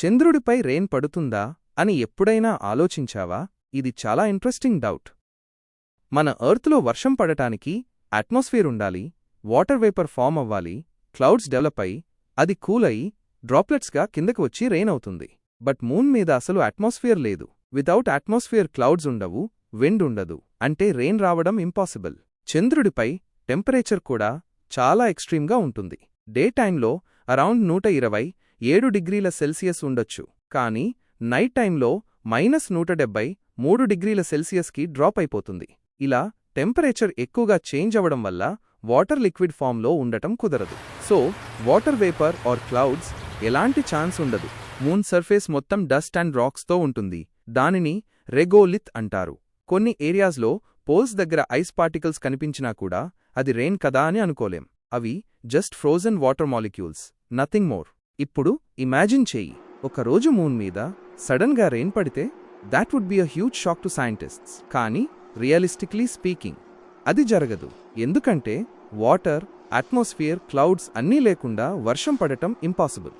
చంద్రుడిపై రెయిన్ పడుతుందా అని ఎప్పుడైనా ఆలోచించావా? ఇది చాలా ఇంట్రెస్టింగ్ డౌట్. మన ఎర్త్లో వర్షం పడటానికి అట్మాస్ఫియర్ ఉండాలి వాటర్ వేపర్ ఫామ్ అవ్వాలి క్లౌడ్స్ డెవలప్ అయి అది కూల్ అయి డ్రాప్లెట్స్గా కిందకు వచ్చి రెయిన్ అవుతుంది. బట్ మూన్ మీద అసలు అట్మాస్ఫియర్ లేదు. వితౌట్ అట్మాస్ఫియర్ క్లౌడ్స్ ఉండవు విండ్ ఉండదు అంటే రెయిన్ రావడం ఇంపాసిబుల్. చంద్రుడిపై టెంపరేచర్ కూడా చాలా ఎక్స్ట్రీమ్గా ఉంటుంది. డే టైంలో అరౌండ్ నూట ఇరవై ఏడు డిగ్రీల సెల్సియస్ ఉండొచ్చు. కానీ నైట్ టైంలో మైనస్ నూట డెబ్బై మూడు డిగ్రీల సెల్సియస్కి డ్రాప్ అయిపోతుంది. ఇలా టెంపరేచర్ ఎక్కువగా చేంజ్ అవ్వడం వల్ల వాటర్ లిక్విడ్ ఫామ్లో ఉండటం కుదరదు. So water vapour or clouds ఎలాంటి ఛాన్స్ ఉండదు. మూన్ సర్ఫేస్ మొత్తం డస్ట్ అండ్ రాక్స్తో ఉంటుంది. దానిని రెగోలిత్ అంటారు. కొన్ని ఏరియాస్లో పోల్స్ దగ్గర ఐస్ పార్టికల్స్ కనిపించినా కూడా అది రెయిన్ కదా అని అనుకోలేం. అవి just frozen water molecules. Nothing more. ఇప్పుడు ఇమాజిన్ చెయ్యి ఒక రోజు మూన్ మీద సడన్గా రెయిన్ పడితే that would be a huge shock to scientists కానీ రియలిస్టిక్లీ స్పీకింగ్ అది జరగదు. ఎందుకంటే వాటర్ అట్మాస్ఫియర్ క్లౌడ్స్ అన్నీ లేకుండా వర్షం పడటం ఇంపాసిబుల్